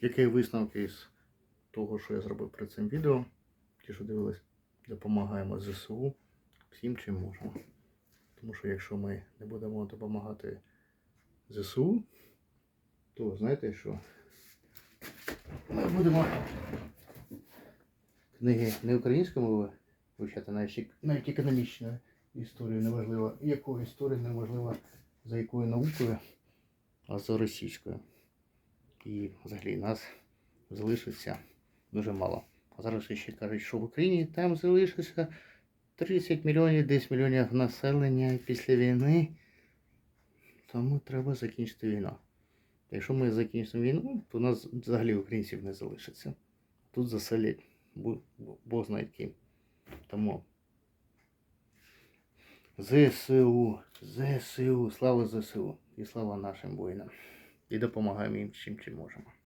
Які висновки із того, що я зробив перед цим відео? Ті, що дивились, допомагаємо ЗСУ всім, чим можемо. Тому що якщо ми не будемо допомагати ЗСУ, то знаєте що? Ми будемо книги не українською мовою вивчати, навіть, навіть економічну історію неважливо. Яку історію неважливо за якою наукою, а за російською. І взагалі нас залишиться дуже мало. А зараз ще кажуть, що в Україні там залишиться 30 мільйонів, 10 мільйонів населення після війни. Тому треба закінчити війну. Якщо ми закінчимо війну, то нас взагалі українців не залишиться. Тут заселять Бог знає ким. Тому ЗСУ, ЗСУ, слава ЗСУ і слава нашим воїнам. І допомагаємо їм чим чим можемо.